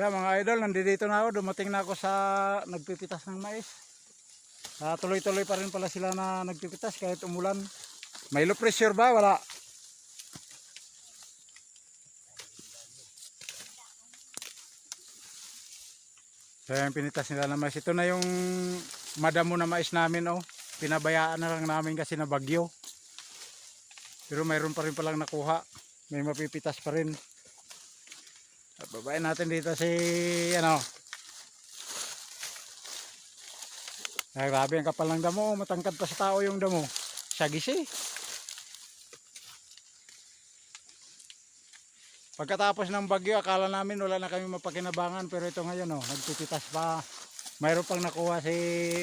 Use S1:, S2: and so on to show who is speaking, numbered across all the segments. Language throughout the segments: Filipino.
S1: Yeah, mga idol, nandito na ako. Dumating na ako sa nagpipitas ng mais. Ah, tuloy-tuloy pa rin pala sila na nagpipitas kahit umulan. May low pressure ba? Wala. So yung pinitas nila na mais. Ito na yung madamo na mais namin oh. Pinabayaan na lang namin kasi na bagyo. Pero mayroon pa rin palang nakuha. May mapipitas pa rin. At babayin natin dito si ano. Ay, grabe ang kapal ng damo. Matangkad pa sa tao yung damo. Sagis eh. Pagkatapos ng bagyo, akala namin wala na kami mapakinabangan. Pero ito ngayon, oh, nagtititas pa. Mayroon pang nakuha si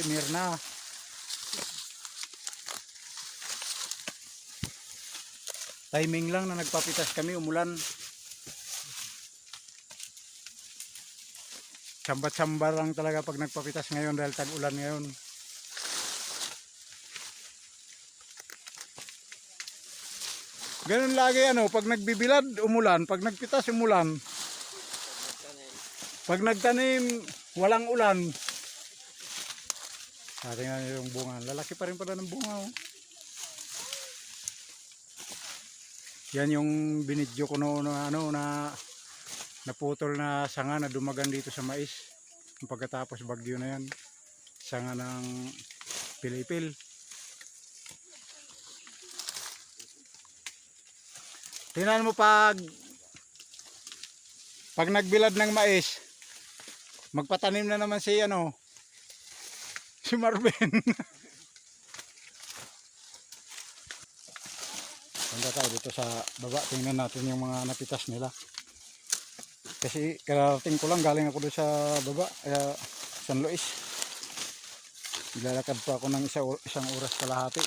S1: Mirna. Timing lang na nagpapitas kami, umulan. Sambat-sambar lang talaga pag nagpapitas ngayon dahil tag-ulan ngayon. Ganun lagi ano, pag nagbibilad, umulan. Pag nagpitas, umulan. Pag nagtanim, walang ulan. Ah, tingnan niyo yung bunga. Lalaki pa rin pala ng bunga. Oh. Yan yung binidyo ko noon na ano na naputol na sanga na dumagan dito sa mais. Pagkatapos bagyo na yan. Sanga ng pilipil. Tingnan mo pag pag nagbilad ng mais, magpatanim na naman si ano si Marvin. Punta tayo dito sa baba, tingnan natin yung mga napitas nila. Kasi karating ko lang, galing ako doon sa baba, kaya San Luis. Ilalakad pa ako ng isa, isang oras kalahati.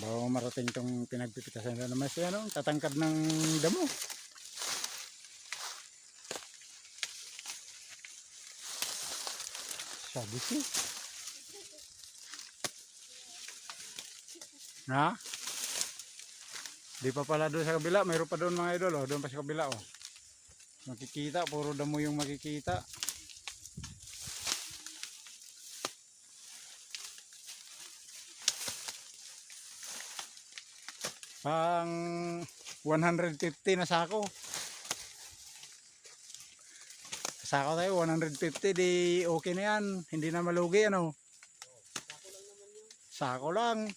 S1: Bago marating tong pinagpipitasan na naman siya, no? tatangkad ng damo. Sabi ko. Ha? Di pa pala doon sa kabila, mayroon pa doon mga idol, oh. doon pa sa kabila oh. Makikita, puro damo yung makikita. Pang 150 na sako. Sako tayo, 150 di okay na yan. Hindi na malugi ano. Sako lang.